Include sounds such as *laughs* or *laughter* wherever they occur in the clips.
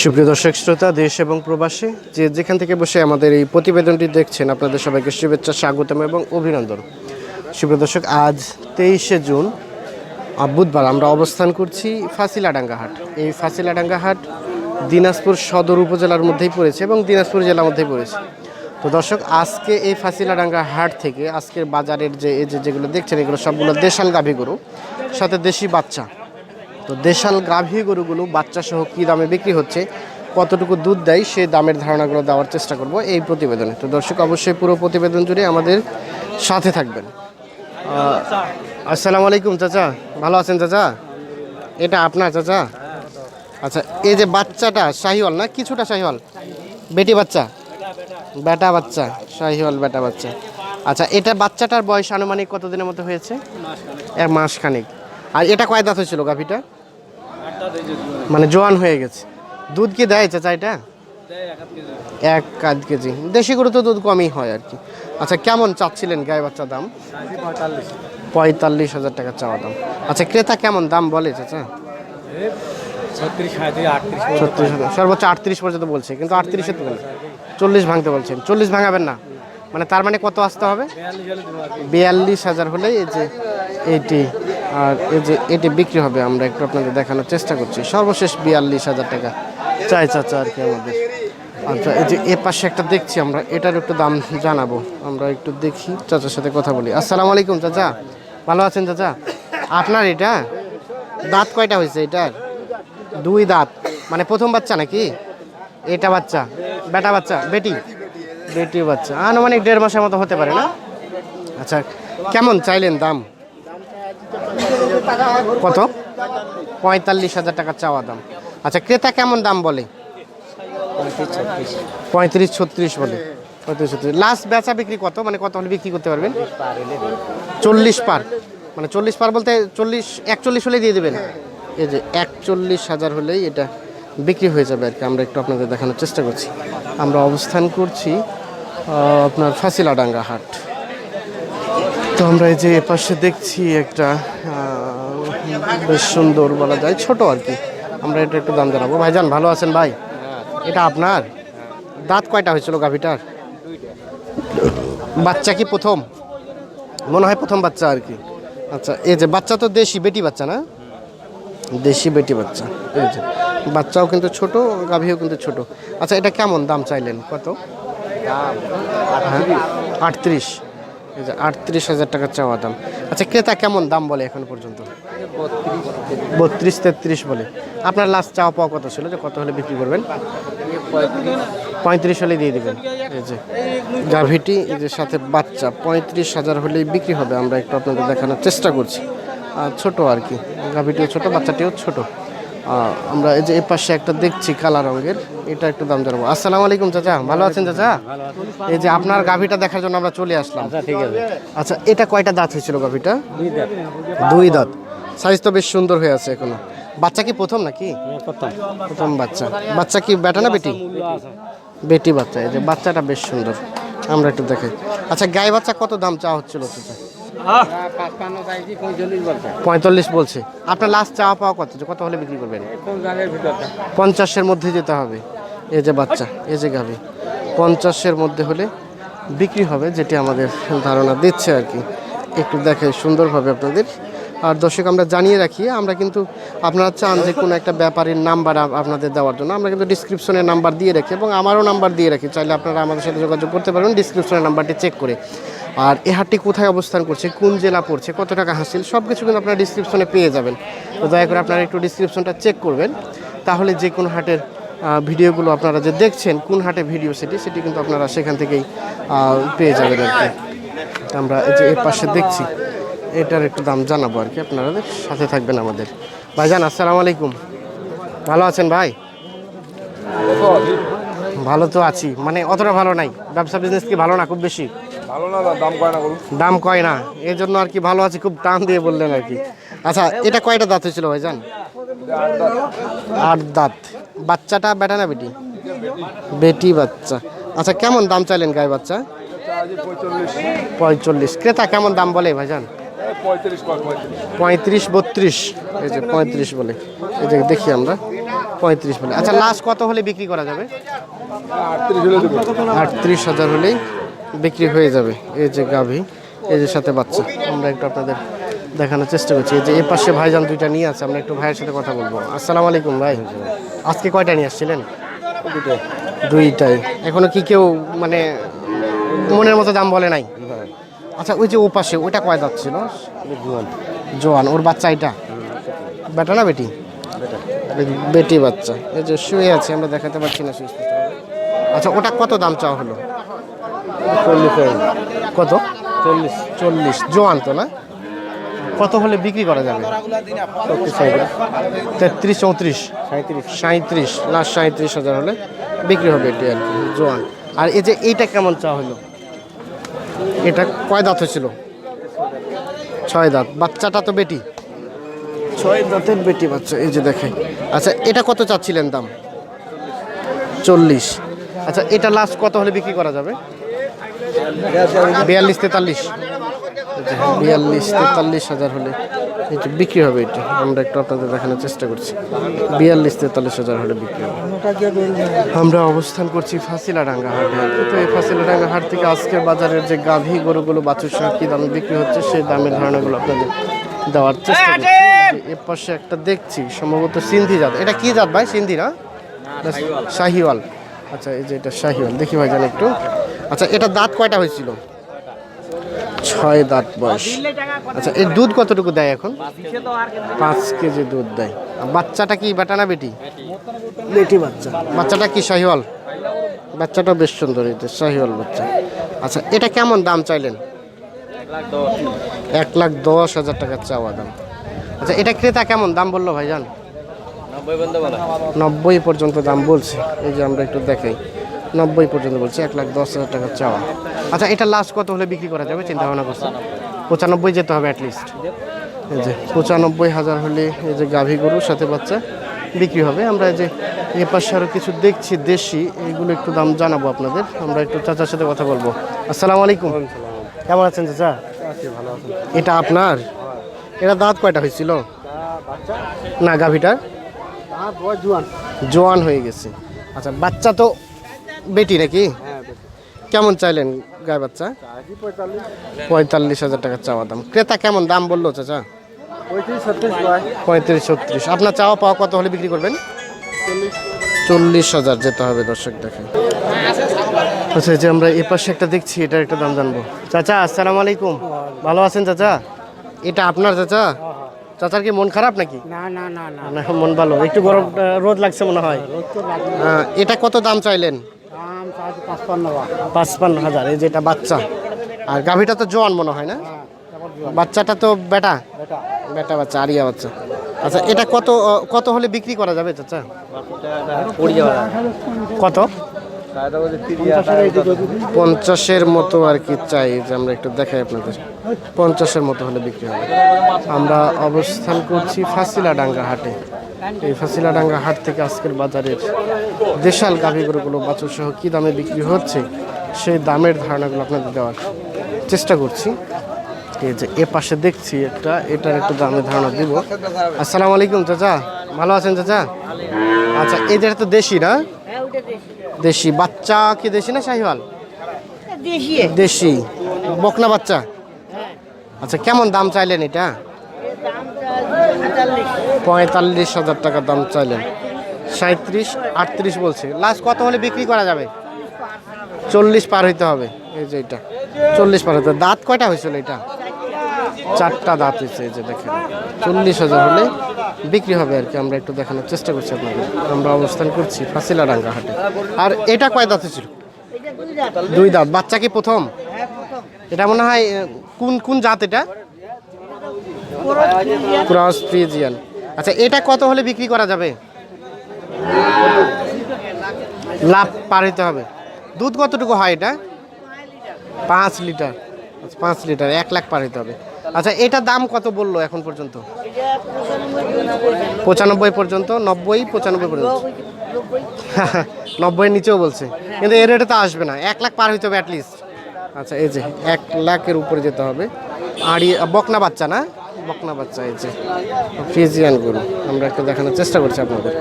সুপ্রিয় দর্শক, শ্রোতা, দেশ এবং প্রবাসী, যে যেখান থেকে বসে আমাদের এই প্রতিবেদনটি দেখছেন, আপনাদের সবাইকে শুভেচ্ছা, স্বাগতম এবং অভিনন্দন। সুপ্রিয় দর্শক, আজ তেইশে জুন বুধবার আমরা অবস্থান করছি ফাঁসিলাডাঙ্গা হাট এই ফাঁসিলাডাঙ্গা হাট দিনাজপুর সদর উপজেলার মধ্যেই পড়েছে এবং দিনাজপুর জেলার মধ্যেই পড়েছে। তো দর্শক, আজকে এই ফাঁসিলাডাঙ্গা হাট থেকে আজকের বাজারের যে, এই যে যেগুলো দেখছেন, এগুলো সবগুলো দেশাল গাভী গরু, সাথে দেশি বাচ্চা। তো দেশাল গাভী গরুগুলো বাচ্চা সহ কী দামে বিক্রি হচ্ছে, কতটুকু দুধ দেয়, সেই দামের ধারণাগুলো দেওয়ার চেষ্টা করব এই প্রতিবেদনে। তো দর্শক, অবশ্যই পুরো প্রতিবেদন জুড়ে আমাদের সাথে থাকবেন। আসসালামু আলাইকুম চাচা, ভালো আছেন চাচা? এটা আপনার চাচা? আচ্ছা এই যে বাচ্চাটা শাহিওয়াল না, কিছুটা শাহিওয়াল? বেটি বাচ্চা? বেটা বাচ্চা, শাহিওয়াল বেটা বাচ্চা। আচ্ছা এটা বাচ্চাটার বয়স আনুমানিক কতদিনের মতো হয়েছে? এক মাস খানিক আর এটা কয় দাঁত হয়েছিল গাভিটা? মানে জোয়ান হয়ে গেছে। দুধ কি দেয় চাচা এটা? এক আধ কেজি। দেশি গরু তো দুধ কমই হয় আর কি। আচ্ছা কেমন চাচ্ছিলেন গায়ে বাচ্চা দাম? পঁয়তাল্লিশ হাজার টাকা চাওয়া দাম। আচ্ছা ক্রেতা কেমন দাম বলে চাচা? ছত্রিশ সর্বোচ্চ আটত্রিশ পর্যন্ত বলছে কিন্তু আটত্রিশে তো চল্লিশ ভাঙতে বলছেন। চল্লিশ ভাঙাবেন না। মানে তার মানে কত আসতে হবে? বিয়াল্লিশ হাজার হলেই এই যে এইটি। আর এই যে এটি বিক্রি হবে আমরা একটু আপনাদের দেখানোর চেষ্টা করছি। সর্বশেষ বিয়াল্লিশ হাজার টাকা। চাই চাচা আর কি আমাদের। আচ্ছা এই যে এ পাশে একটা দেখছি আমরা এটার একটু দাম জানাব। আমরা একটু দেখি চাচার সাথে কথা বলি। আসসালামু আলাইকুম চাচা। ভালো আছেন চাচা? আপনার এটা? দাঁত কয়টা হয়েছে এটার? দুই দাঁত। মানে প্রথম বাচ্চা নাকি? এটা বাচ্চা। বেটা বাচ্চা? বেটি? বেটি বাচ্চা। আনুমানিক দেড় মাসের মতো হতে পারে না? আচ্ছা কেমন চাইলেন দাম? কত? পঁয়তাল্লিশ হাজার টাকা চাওয়া দাম। আচ্ছা ক্রেতা কেমন দাম বলে? পঁয়ত্রিশ ছত্রিশ বলে। পঁয়ত্রিশ ছত্রিশ। লাস্ট বেচা বিক্রি কত? মানে কত হলে বিক্রি করতে পারবেন? চল্লিশ পার। মানে চল্লিশ পার বলতে চল্লিশ, একচল্লিশ হলে দিয়ে দেবেন। এই যে একচল্লিশ হাজার হলেই এটা বিক্রি হয়ে যাবে আর কি। আমরা একটু আপনাদের দেখানোর চেষ্টা করছি। আমরা অবস্থান করছি আপনার ফাঁসিলাডাঙ্গা হাট। তো আমরা এই যে এপাশে দেখছি একটা বেশ সুন্দর বলা যায়, ছোট আর কি। আমরা এটা একটু দাম জানাব। ভাইজান, ভালো আছেন ভাই? এটা আপনার? দাঁত কয়টা হয়েছিল গাভিটার? বাচ্চা কি প্রথম? মনে হয় প্রথম বাচ্চা আর কি। আচ্ছা এই যে বাচ্চা তো দেশি বেটি বাচ্চা না? দেশি বেটি বাচ্চা, এই যে। বাচ্চাও কিন্তু ছোট, গাভীও কিন্তু ছোট। আচ্ছা এটা কেমন দাম চাইলেন? কত? আটত্রিশ। আটত্রিশ হাজার টাকা চাওয়া দাম। আচ্ছা ক্রেতা কেমন দাম বলে এখন পর্যন্ত? বত্রিশ তেত্রিশ বলে। আপনার লাস্ট চাওয়া পাওয়া কত ছিল? যে কত হলে বিক্রি করবেন? পঁয়ত্রিশ হলে দিয়ে দেবেন। এই যে গাভীটি, এই যে সাথে বাচ্চা, পঁয়ত্রিশ হাজার হলেই বিক্রি হবে। আমরা একটু আপনাদের দেখানোর চেষ্টা করছি। আর ছোটো আর কি। গাভীটিও ছোট, বাচ্চাটিও ছোট। আমরা এই যে এ পাশে একটা দেখছি কালা রঙের এটা একটু দাম জানাব। আসসালামু আলাইকুম চাচা ভালো আছেন চাচা? এই যে আপনার গাভীটা দেখার জন্য আমরা চলে আসলাম। আচ্ছা ঠিক আছে। আচ্ছা এটা কয়টা দাঁত হয়েছিল গাভীটা? দুই দাঁত। সাইজ তো বেশ সুন্দর হয়ে আছে এখনও। বাচ্চা কি প্রথম নাকি? প্রথম। প্রথম বাচ্চা। বাচ্চা কি বেটা না বেটি? বেটি বাচ্চা এই যে বাচ্চাটা বেশ সুন্দর। আমরা একটু দেখাই। আচ্ছা গায়ে বাচ্চা কত দাম চাওয়া হচ্ছিল চাচা? পঁয়তাল্লিশ বলছে। পঁয়তাল্লিশ বলছে। আপনার লাস্ট চাওয়া পাওয়া কত? কত হলে বিক্রি করবেন? কোন জানের ভিতরটা। পঞ্চাশের মধ্যে যেতে হবে। এ যে বাচ্চা এ যে গাভি। পঞ্চাশের মধ্যে হলে বিক্রি হবে যেটি আমাদের ধারণা দিচ্ছে আর কি। একটু দেখে সুন্দরভাবে আপনাদের আর দর্শক, আমরা জানিয়ে রাখি, আমরা কিন্তু আপনারা চান যে কোনো একটা ব্যাপারীর নাম্বার আপনাদের দেওয়ার জন্য। আমরা কিন্তু ডিসক্রিপশনে নাম্বার দিয়ে রাখি এবং আমারও নাম্বার দিয়ে রাখি। চাইলে আপনারা আমাদের সাথে যোগাযোগ করতে পারবেন ডিসক্রিপশনের নাম্বারটি চেক করে। আর এ হাটটি কোথায় অবস্থান করছে, কোন জেলা পড়ছে, কত টাকা হাসিল সব কিছু কিন্তু আপনারা ডিসক্রিপশনে পেয়ে যাবেন। তো দয়া করে আপনারা একটু ডিসক্রিপশনটা চেক করবেন। তাহলে যে কোনো হাটের ভিডিওগুলো আপনারা যে দেখছেন, কোন হাটে ভিডিও সেটি সেটি কিন্তু আপনারা সেখান থেকেই পেয়ে যাবেন আর কি। আমরা এই যে এর পাশে দেখছি। এটার একটু দাম জানাব আর কি আপনারা সাথে থাকবেন আমাদের। ভাইজান আসসালামু আলাইকুম। ভালো আছেন ভাই? ভালো তো আছি। মানে অতটা ভালো নাই। ব্যবসা বিজনেস কি ভালো না খুব বেশি? ভালো না দাম কয় না দাম কয় না। এই জন্য আর কি ভালো আছি খুব টান দিয়ে বললেন আর কি। আচ্ছা এটা কয়টা দাঁত হয়েছিল ভাইজান? আট দাঁত। বাচ্চাটা বেটা না বেটি? বেটি বাচ্চা। আচ্ছা কেমন দাম চাইলেন গায়ে বাচ্চা? পঁয়তাল্লিশ ক্রেতা কেমন দাম বলে ভাইজান? পঁয়ত্রিশ বত্রিশ। এই যে পঁয়ত্রিশ বলে। এই যে দেখি আমরা। পঁয়ত্রিশ বলে। আচ্ছা লাস্ট কত হলে বিক্রি করা যাবে? আটত্রিশ হাজার হলেই বিক্রি হয়ে যাবে। এই যে গাভী এই যে সাথে বাচ্চা। আমরা একটু আপনাদের দেখানোর চেষ্টা করছি। এই যে এ পাশে ভাইজান দুইটা নিয়ে আছে আমরা একটু ভাইয়ের সাথে কথা বলব। আসসালামু আলাইকুম ভাই। আজকে কয়টা নিয়ে আসছিলেন? দুইটাই। এখনও কি কেউ মানে মনের মতো দাম বলে নাই? আচ্ছা ওই যে ও পাশে ওইটা কয় দাঁত ছিল? জোয়ান। ওর বাচ্চা এটা? বেটা না বেটি? বেটি। বাচ্চা। এই যে শুয়ে আছে আমরা দেখাতে পারছি না আচ্ছা ওটা কত দাম চাওয়া হলো? চল্লিশ কত? চল্লিশ। চল্লিশ। জোয়ান তো না? কত হলে বিক্রি করা যাবে? তেত্রিশ চৌত্রিশ? সাঁত্রিশ সাঁত্রিশ লাস্ট সাঁত্রিশ হাজার হলে বিক্রি হবে এটি আর কি জোয়ান। আর এই যে এইটা কেমন চা হলো? এটা কয় দাঁত হয়েছিল? ছয় দাঁত। বাচ্চাটা তো বেটি। ছয় দাঁতের বেটি বাচ্চা এই যে দেখে আচ্ছা এটা কত চাচ্ছিলেন দাম? চল্লিশ। আচ্ছা এটা লাস্ট কত হলে বিক্রি করা যাবে? বিয়াল্লিশ তেতাল্লিশ। আচ্ছা, বিয়াল্লিশ তেতাল্লিশ হাজার হলে। এটা বিক্রি হবে এটা আমরা একটু আপনাদের দেখানোর চেষ্টা করছি। বিয়াল্লিশ তেতাল্লিশ হাজার হলে বিক্রি হবে। আমরা অবস্থান করছি ফাঁসিলাডাঙ্গা হাটে। তো এই ফাঁসিলাডাঙ্গা হাট থেকে আজকের বাজারের যে গাভী গরুগুলো বাছুর সহ কী দামে বিক্রি হচ্ছে সেই দামের ধারণাগুলো আপনাদের দেওয়ার চেষ্টা করছি। এর পাশে একটা দেখছি সম্ভবত সিন্ধি জাত। এটা কি জাত ভাই সিন্ধি না, শাহিওয়াল। আচ্ছা এই যে এটা শাহিওয়াল। দেখি ভাই জান একটু। আচ্ছা এটা দাঁত কয়টা হয়েছিল? ছয় দাঁত বয়স। আচ্ছা এর দুধ কতটুকু দেয় এখন? পাঁচ কেজি দুধ দেয়। বাচ্চাটা কি বেটা না বেটি? বেটি বাচ্চা। বাচ্চাটা কি শাহিওয়াল? বাচ্চাটা বেশ সুন্দর শাহিওয়াল বাচ্চা। আচ্ছা এটা কেমন দাম চাইলেন? এক লাখ দশ হাজার টাকা চাওয়া দাম। আচ্ছা এটা ক্রেতা কেমন? দাম বলল ভাইজান। নব্বই পর্যন্ত দাম বলছে। এই যে আমরা একটু দেখাই। নব্বই পর্যন্ত বলছে এক লাখ দশ হাজার টাকা চাওয়া। আচ্ছা এটা লাস্ট কত হলে বিক্রি করা যাবে? চিন্তা ভাবনা করছে পঁচানব্বই যেতে হবে অ্যাটলিস্ট এই যে পঁচানব্বই হাজার হলে এই যে গাভী গরুর সাথে বাচ্চা বিক্রি হবে। আমরা এই যে এ পাশে আরও কিছু দেখছি দেশি এগুলো একটু দাম জানাব আপনাদের। আমরা একটু চাচার সাথে কথা বলব। আসসালামু আলাইকুম। কেমন আছেন চাচা? এটা আপনার? এটা দাঁত কয়টা হয়েছিল? না গাভীটার? জোয়ান হয়ে গেছে। আচ্ছা বাচ্চা তো বেটি নাকি? কেমন চাইলেন? গায়ে বাচ্চা? পঁয়তাল্লিশ। হাজার টাকা চাওয়া দাম। ক্রেতা কেমন? দাম বলল চাচা পঁয়ত্রিশ ছত্রিশ আপনার চাওয়া পাওয়া কত হলে বিক্রি করবেন? চল্লিশ। হাজার যেতে হবে দর্শক দেখেন আচ্ছা এই যে আমরা এ পাশে একটা দেখছি এটার একটা দাম জানব। চাচা আসসালামু আলাইকুম। ভালো আছেন চাচা? এটা আপনার চাচা? চাচার কি মন খারাপ নাকি? না না না না। না মন ভালো। একটু গরম রোদ লাগছে মনে হয়। এটা কত দাম চাইলেন? পাঁচপান্ন হাজার এই যেটা বাচ্চা। আর গাভীটা তো জোয়ান মনে হয় না? বাচ্চাটা তো বেটা? বেটা। বাচ্চা আরিয়া বাচ্চা। আচ্ছা এটা কত কত হলে বিক্রি করা যাবে চাচা? কত? পঞ্চাশের মতো আর কি চাই যে আমরা একটু দেখাই আপনাদের। পঞ্চাশের মতো হলে বিক্রি হবে। আমরা অবস্থান করছি ফাঁসিলাডাঙ্গা হাটে। এই ফাঁসিলাডাঙ্গা হাট থেকে আজকের বাজারের দেশাল গাভী গরুগুলো বাছুর সহ কী দামে বিক্রি হচ্ছে সেই দামের ধারণাগুলো আপনাদের দেওয়ার চেষ্টা করছি। এই যে এ পাশে দেখছি একটা এটার একটু দামের ধারণা দিব। আসসালামু আলাইকুম চাচা ভালো আছেন চাচা? আচ্ছা এই যেটা তো দেশি না? দেশি। বাচ্চা কি দেশি না শাহিওয়াল? দেশি। দেশি বকনা বাচ্চা? আচ্ছা কেমন দাম চাইলেন এটা? পঁয়তাল্লিশ হাজার টাকা দাম চাইলেন। সাঁত্রিশ আটত্রিশ বলছে। লাস্ট কত হলে বিক্রি করা যাবে? চল্লিশ পার হইতে হবে। এই যে এটা। চল্লিশ পার হবে। দাঁত কয়টা হয়েছিল এটা? চারটা দাঁত হয়েছে এই যে দেখেন। চল্লিশ হাজার হলে বিক্রি হবে আর কি। আমরা একটু দেখানোর চেষ্টা করছি আপনাদের। আমরা অবস্থান করছি ফাঁসিলাডাঙ্গা হাটে। আর এটা কয় দাঁত হয়েছিল? দুই দাঁত। বাচ্চা কি প্রথম? এটা মনে হয় কোন কোন জাত এটা? Cross Friesian. আচ্ছা এটা কত হলে বিক্রি করা যাবে? লাভ পার হইতে হবে। দুধ কতটুকু হয় এটা? পাঁচ লিটার। আচ্ছা, পাঁচ লিটার এক লাখ পার হইতে হবে। আচ্ছা এটা দাম কত বলল এখন পর্যন্ত? পঁচানব্বই পর্যন্ত নব্বই পঁচানব্বই পর্যন্ত। *laughs* নব্বইয়ের নিচেও বলছে। কিন্তু এর রেটে তো আসবে না। এক লাখ পার হইতে হবে অ্যাটলিস্ট আচ্ছা এই যে এক লাখের উপরে যেতে হবে। আর ই- বকনা বাচ্চা না? বকনা বাচ্চা, এই যে ফ্রিজিয়ান গরু, আমরা একটু দেখানোর চেষ্টা করছি আপনাদের।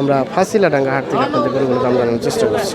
আমরা ফাঁসিলা ডাঙ্গা হাট থেকে আপনাদের গরুগুলোকে আমরা জানানোর চেষ্টা করছি।